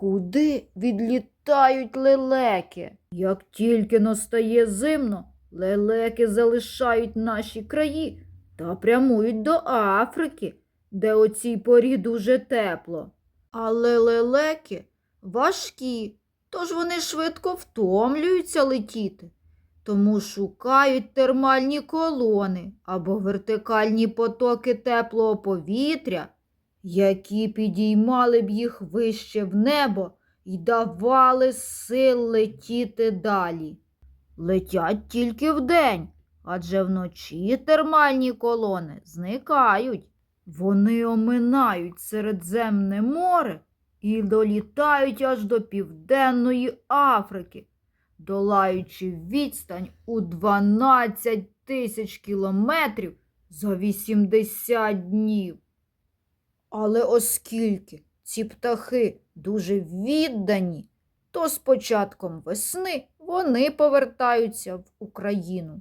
Куди відлітають лелеки? Як тільки настає зимно, лелеки залишають наші краї та прямують до Африки, де о цій порі дуже тепло. Але лелеки важкі, тож вони швидко втомлюються летіти, тому шукають термальні колони або вертикальні потоки теплого повітря, які підіймали б їх вище в небо і давали сил летіти далі. Летять тільки вдень, адже вночі термальні колони зникають. Вони оминають Середземне море і долітають аж до Південної Африки, долаючи відстань у 12 тисяч кілометрів за 80 днів. Але оскільки ці птахи дуже віддані, то з початком весни вони повертаються в Україну.